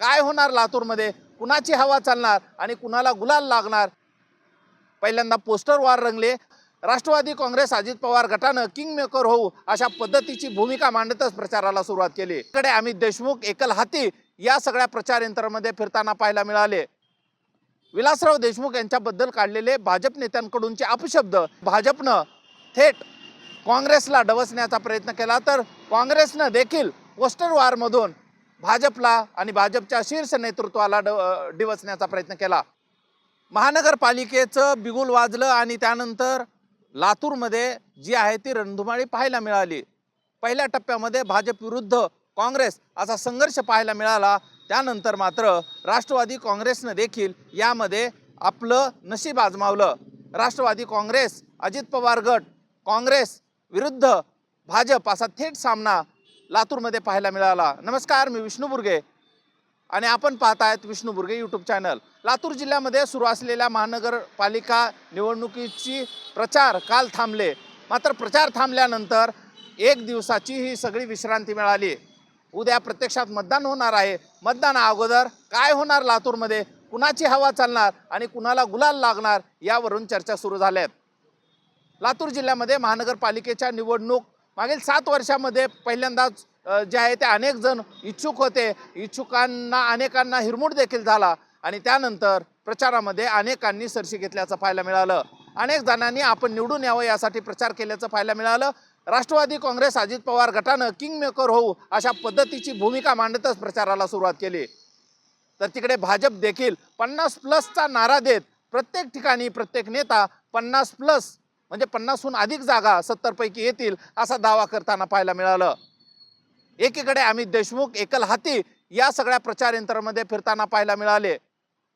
काय होणार लातूरमध्ये? कुणाची हवा चालणार आणि कुणाला गुलाल लागणार? पहिल्यांदा पोस्टर वार रंगले. राष्ट्रवादी काँग्रेस अजित पवार गटानं किंग मेकर होऊ अशा पद्धतीची भूमिका मांडतच प्रचाराला सुरुवात केली. इकडे अमित देशमुख एकल हाती या सगळ्या प्रचार यंत्रामध्ये फिरताना पाहायला मिळाले. विलासराव देशमुख यांच्याबद्दल काढलेले भाजप नेत्यांकडूनचे अपशब्द. भाजपनं थेट काँग्रेसला डवसण्याचा प्रयत्न केला तर काँग्रेसनं देखील पोस्टर वारमधून भाजपला आणि भाजपच्या शीर्ष नेतृत्वाला ड डिवचण्याचा प्रयत्न केला. महानगरपालिकेचं बिगुल वाजलं आणि त्यानंतर लातूरमध्ये जी आहे ती रणधुमाळी पाहायला मिळाली. पहिल्या टप्प्यामध्ये भाजप विरुद्ध काँग्रेस असा संघर्ष पाहायला मिळाला. त्यानंतर मात्र राष्ट्रवादी काँग्रेसनं देखील यामध्ये आपलं नशीब आजमावलं. राष्ट्रवादी काँग्रेस अजित पवार गट काँग्रेस विरुद्ध भाजप असा थेट सामना लातूरमध्ये पाहायला मिळाला. नमस्कार मी विष्णू बुर्गे. आणि आपण पाहत आहेत विष्णू बुर्गे यूट्यूब चॅनल लातूर जिल्ह्यामध्ये सुरू असलेल्या महानगरपालिका निवडणुकीची प्रचार काल थांबले. मात्र प्रचार थांबल्यानंतर एक दिवसाची ही सगळी विश्रांती मिळाली. उद्या प्रत्यक्षात मतदान होणार आहे. मतदाना अगोदर काय होणार लातूरमध्ये? कुणाची हवा चालणार आणि कुणाला गुलाल लागणार यावरून चर्चा सुरू झाल्या आहेत लातूर जिल्ह्यामध्ये महानगरपालिकेच्या निवडणूक मागील सात वर्षामध्ये पहिल्यांदाच जे आहे ते अनेक जण इच्छुक होते. इच्छुकांना अनेकांना हिरमूड देखील झाला आणि त्यानंतर प्रचारामध्ये अनेकांनी सरशी घेतल्याचं पाहायला मिळालं. अनेक जणांनी आपण निवडून यावं यासाठी प्रचार केल्याचं पाहायला मिळालं. राष्ट्रवादी काँग्रेस अजित पवार गटानं किंग मेकर होऊ अशा पद्धतीची भूमिका मांडतच प्रचाराला सुरुवात केली. तर तिकडे भाजप देखील पन्नास प्लसचा नारा देत प्रत्येक ठिकाणी प्रत्येक नेता पन्नास प्लस म्हणजे पन्नासहून अधिक जागा सत्तरपैकी येतील असा दावा करताना पाहायला मिळालं. एकीकडे अमित देशमुख एकल हाती या सगळ्या प्रचार यंत्रामध्ये फिरताना पाहायला मिळाले.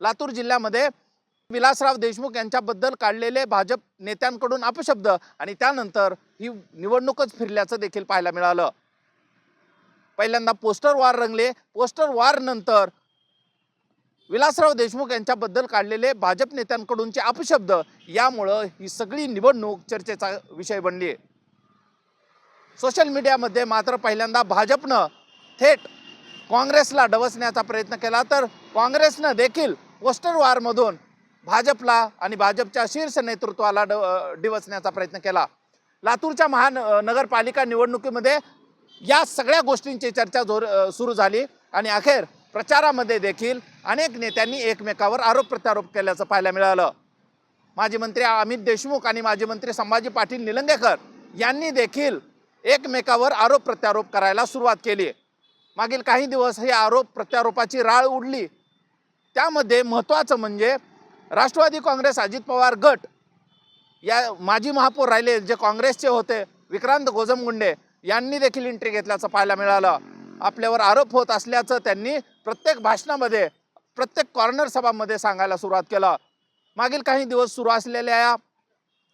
लातूर जिल्ह्यामध्ये विलासराव देशमुख यांच्याबद्दल काढलेले भाजप नेत्यांकडून अपशब्द आणि त्यानंतर ही निवडणूकच फिरल्याचं देखील पाहायला मिळालं. पहिल्यांदा पोस्टर वार रंगले. पोस्टर वार नंतर विलासराव देशमुख यांच्याबद्दल काढलेले भाजप नेत्यांकडूनचे अपशब्द यामुळं ही सगळी निवडणूक चर्चेचा विषय बनली आहे. सोशल मीडियामध्ये मात्र पहिल्यांदा भाजपनं थेट काँग्रेसला डवसण्याचा प्रयत्न केला तर काँग्रेसनं देखील पोस्टर वारमधून भाजपला आणि भाजपच्या शीर्ष नेतृत्वाला ड डिवचण्याचा प्रयत्न केला. लातूरच्या महान नगरपालिका निवडणुकीमध्ये या सगळ्या गोष्टींची चर्चा जोर सुरू झाली आणि अखेर प्रचारामध्ये देखील अनेक नेत्यांनी एकमेकावर आरोप प्रत्यारोप केल्याचं पाहायला मिळालं. माजी मंत्री अमित देशमुख आणि माजी मंत्री संभाजी पाटील निलंगेकर यांनी देखील एकमेकावर आरोप प्रत्यारोप करायला सुरुवात केली. मागील काही दिवस हे आरोप प्रत्यारोपाची राळ उडली. त्यामध्ये महत्त्वाचं म्हणजे राष्ट्रवादी काँग्रेस अजित पवार गट या माजी महापौर राहिले जे काँग्रेसचे होते विक्रांत गोजमगुंडे यांनी देखील एंट्री घेतल्याचं पाहायला मिळालं. आपल्यावर आरोप होत असल्याचं त्यांनी प्रत्येक भाषणामध्ये प्रत्येक कॉर्नर सभामध्ये सांगायला सुरुवात केलं. मागील काही दिवस सुरू असलेल्या या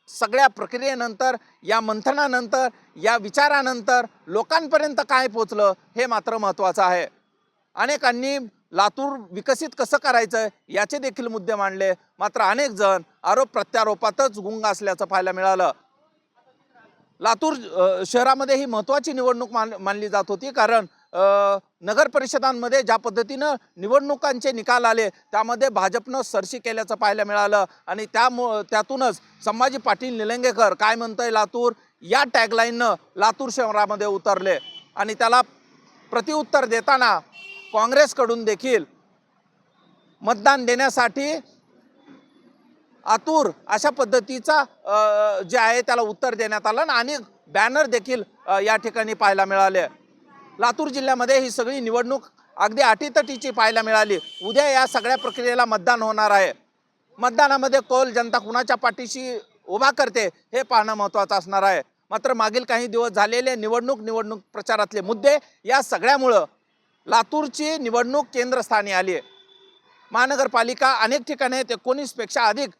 सगळ्या प्रक्रियेनंतर या मंथनानंतर या विचारानंतर लोकांपर्यंत काय पोचलं हे मात्र महत्त्वाचं आहे. अनेकांनी लातूर विकसित कसं करायचं याचे देखील मुद्दे मांडले. मात्र अनेक जण आरोप प्रत्यारोपातच गुंग असल्याचं पाहायला मिळालं. लातूर शहरामध्ये ही महत्त्वाची निवडणूक मान मानली जात होती कारण नगर परिषदांमध्ये ज्या पद्धतीनं निवडणुकांचे निकाल आले त्यामध्ये भाजपनं सरशी केल्याचं पाहायला मिळालं आणि त्यामु त्यातूनच संभाजी पाटील निलंगेकर काय म्हणतंय लातूर या टॅगलाईननं लातूर शहरामध्ये उतरले. आणि त्याला प्रतिउत्तर देताना काँग्रेसकडून देखील मतदान देण्यासाठी आतूर अशा पद्धतीचा जे आहे त्याला उत्तर देण्यात आलं आणि बॅनर देखील या ठिकाणी पाहायला मिळाले. लातूर जिल्ह्यामध्ये ही सगळी निवडणूक अगदी अटीतटीची पाहायला मिळाली. उद्या या सगळ्या प्रक्रियेला मतदान होणार आहे. मतदानामध्ये कौल जनता कुणाच्या पाठीशी उभा करते हे पाहणं महत्त्वाचं असणार आहे. मात्र मागील काही दिवस झालेले निवडणूक निवडणूक प्रचारातले मुद्दे या सगळ्यामुळं लातूरची निवडणूक केंद्रस्थानी आली आहे. महानगरपालिका अनेक ठिकाणी आहेत एकोणीसपेक्षा अधिक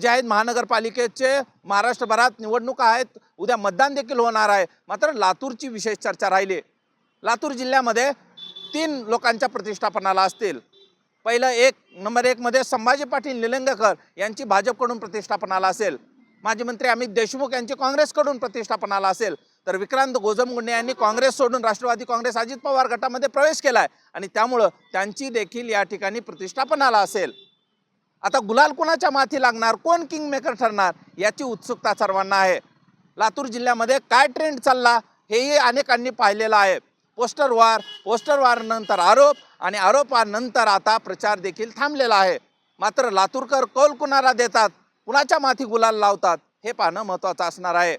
जे आहेत महानगरपालिकेचे महाराष्ट्रभरात निवडणुका आहेत. उद्या मतदान देखील होणार आहे. मात्र लातूरची विशेष चर्चा राहिली. लातूर जिल्ह्यामध्ये तीन लोकांच्या प्रतिष्ठापनाला असतील. पहिलं एक नंबर एकमध्ये संभाजी पाटील निलंगेकर यांची भाजपकडून प्रतिष्ठापनाला असेल. माजी मंत्री अमित देशमुख यांची काँग्रेसकडून प्रतिष्ठापनाला असेल. तर विक्रांत गोजमगुंडे यांनी काँग्रेस सोडून राष्ट्रवादी काँग्रेस अजित पवार गटामध्ये प्रवेश केला आहे आणि त्यामुळं त्यांची देखील या ठिकाणी प्रतिष्ठापना असेल. आता गुलाल कोणाच्या माथी लागणार? कोण किंग मेकर ठरणार? याची उत्सुकता सर्वांना आहे. लातूर जिल्ह्यामध्ये काय ट्रेंड चालला? हेही अनेकांनी पाहिलेलं आहे. पोस्टर वार पोस्टर वारनंतर आरोप आणि आरोपानंतर आता प्रचार देखील थांबलेला आहे. मात्र लातूरकर कौल कुणाला देतात? कुणाच्या माथी गुलाल लावतात? हे पाहणं महत्त्वाचं असणार आहे.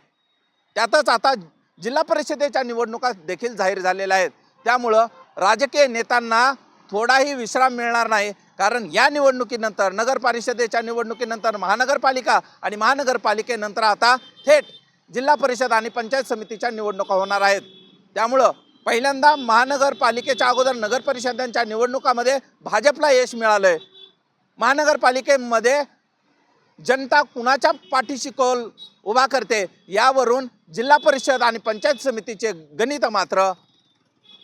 त्यातच आता जिल्हा परिषदेच्या निवडणुका देखील जाहीर झालेल्या आहेत. त्यामुळं राजकीय नेत्यांना थोडाही विश्राम मिळणार नाही. कारण या निवडणुकीनंतर नगर परिषदेच्या निवडणुकीनंतर महानगरपालिका आणि महानगरपालिकेनंतर आता थेट जिल्हा परिषद आणि पंचायत समितीच्या निवडणुका होणार आहेत. त्यामुळं पहिल्यांदा महानगरपालिकेच्या अगोदर नगर परिषदांच्या निवडणुकामध्ये भाजपला यश मिळालं आहे महानगरपालिकेमध्ये जनता कुणाच्या पाठीशी कौल उभा करते यावरून जिल्हा परिषद आणि पंचायत समितीचे गणित मात्र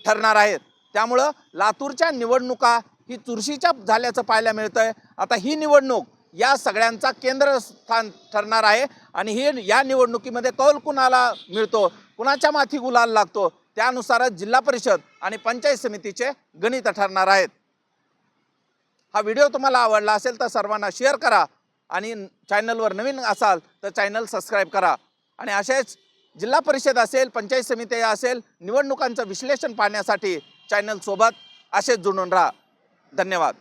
ठरणार आहेत. त्यामुळं लातूरच्या निवडणुका ही चुरशीच्या झाल्याचं पाहायला मिळतं आहे आता ही निवडणूक या सगळ्यांचा केंद्रस्थान ठरणार आहे आणि ही या निवडणुकीमध्ये कौल कुणाला मिळतो? कुणाच्या माथी गुलाल लागतो? त्यानुसारच जिल्हा परिषद आणि पंचायत समितीचे गणित ठरणार आहेत. हा व्हिडिओ तुम्हाला आवडला असेल तर सर्वांना शेअर करा आणि चॅनलवर नवीन असाल तर चॅनल सबस्क्राईब करा. आणि असेच जिल्हा परिषद असेल पंचायत समिती असेल निवडणुकांचं विश्लेषण पाहण्यासाठी चॅनलसोबत असेच जुळून राहा. धन्यवाद.